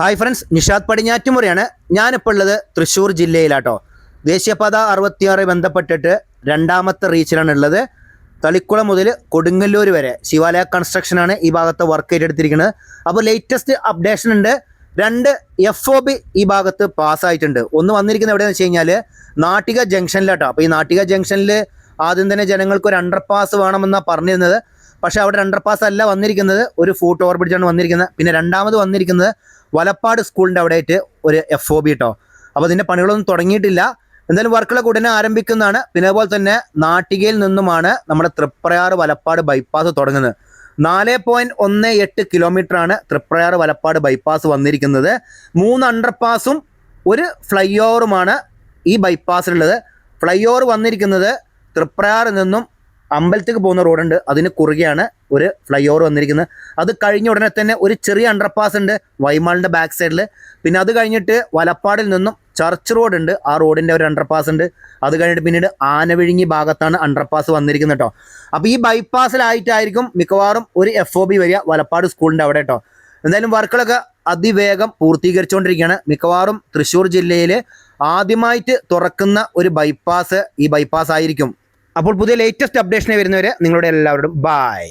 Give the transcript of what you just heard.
Hi friends Nishad പടിഞ്ഞാറ്റുമുറിയാണ്. ഞാനിപ്പോൾ ഉള്ളത് തൃശ്ശൂർ ജില്ലയിലാട്ടോ. ദേശീയപാത അറുപത്തിയാറ് ബന്ധപ്പെട്ടിട്ട് രണ്ടാമത്തെ റീച്ചിലാണ് ഉള്ളത്. തളിക്കുളം മുതൽ കൊടുങ്ങല്ലൂർ വരെ ശിവാലയ കൺസ്ട്രക്ഷനാണ് ഈ ഭാഗത്ത് വർക്ക് ഏറ്റെടുത്തിരിക്കുന്നത്. അപ്പോൾ ലേറ്റസ്റ്റ് അപ്ഡേഷൻ ഉണ്ട്. രണ്ട് എഫ് ഒ ബി ഈ ഭാഗത്ത് പാസ്സായിട്ടുണ്ട് ഒന്ന് വന്നിരിക്കുന്നത് എവിടെയാണെന്ന് വെച്ച് കഴിഞ്ഞാൽ നാട്ടിക ജംഗ്ഷനിലാട്ടോ അപ്പോൾ ഈ നാട്ടിക ജംഗ്ഷനിൽ ആദ്യം തന്നെ ജനങ്ങൾക്ക് ഒരു അണ്ടർ പാസ് വേണമെന്നാണ് പറഞ്ഞിരുന്നത്. പക്ഷേ അവിടെ അണ്ടർ പാസ് അല്ല വന്നിരിക്കുന്നത്. ഒരു ഫൂട്ട് ഓവർ ബ്രിഡ്ജാണ് വന്നിരിക്കുന്നത്. പിന്നെ രണ്ടാമത് വന്നിരിക്കുന്നത് വലപ്പാട് സ്കൂളിന്റെ അവിടെ ആയിട്ട് ഒരു എഫ് ഒ ബി കേട്ടോ അപ്പോൾ ഇതിന്റെ പണികളൊന്നും തുടങ്ങിയിട്ടില്ല. എന്തായാലും വർക്കുകളൊക്കെ ഉടനെ ആരംഭിക്കുന്നതാണ്. പിന്നെ അതുപോലെ തന്നെ നാട്ടികയിൽ നിന്നുമാണ് നമ്മുടെ തൃപ്രയാർ വലപ്പാട് ബൈപ്പാസ് തുടങ്ങുന്നത്. നാല് പോയിന്റ് ഒന്ന് എട്ട് കിലോമീറ്റർ ആണ് തൃപ്രയാർ വലപ്പാട് ബൈപ്പാസ് വന്നിരിക്കുന്നത്. മൂന്ന് അണ്ടർപാസും ഒരു ഫ്ലൈ ഓവറുമാണ് ഈ ബൈപ്പാസിലുള്ളത് ഫ്ലൈ ഓവർ വന്നിരിക്കുന്നത് തൃപ്രയാറിൽ നിന്നും അമ്പലത്തേക്ക് പോകുന്ന റോഡുണ്ട്. അതിന് കുറുകെയാണ് ഒരു ഫ്ലൈ ഓവർ വന്നിരിക്കുന്നത്. അത് കഴിഞ്ഞ ഉടനെ തന്നെ ഒരു ചെറിയ അണ്ടർപാസ് ഉണ്ട് വൈമാളിന്റെ ബാക്ക് സൈഡിൽ പിന്നെ അത് കഴിഞ്ഞിട്ട് വലപ്പാടിൽ നിന്നും ചർച്ച് റോഡ് ഉണ്ട്. ആ റോഡിന്റെ ഒരു അണ്ടർപാസ് ഉണ്ട്. അത് കഴിഞ്ഞിട്ട് പിന്നീട് ആനവിഴുങ്ങി ഭാഗത്താണ് അണ്ടർപാസ് വന്നിരിക്കുന്നത് കേട്ടോ അപ്പോൾ ഈ ബൈപ്പാസിലായിട്ടായിരിക്കും മിക്കവാറും ഒരു എഫ് ഒ ബി വരിക വലപ്പാട് സ്കൂളിന്റെ അവിടെ കേട്ടോ എന്തായാലും വർക്കുകളൊക്കെ അതിവേഗം പൂർത്തീകരിച്ചുകൊണ്ടിരിക്കുകയാണ്. മിക്കവാറും തൃശ്ശൂർ ജില്ലയിൽ ആദ്യമായിട്ട് തുറക്കുന്ന ഒരു ബൈപ്പാസ് ഈ ബൈപ്പാസ് ആയിരിക്കും. അപ്പോൾ പുതിയ ലേറ്റസ്റ്റ് അപ്ഡേഷനെ വരുന്നവരെ നിങ്ങളുടെ എല്ലാവരോടും ബായ്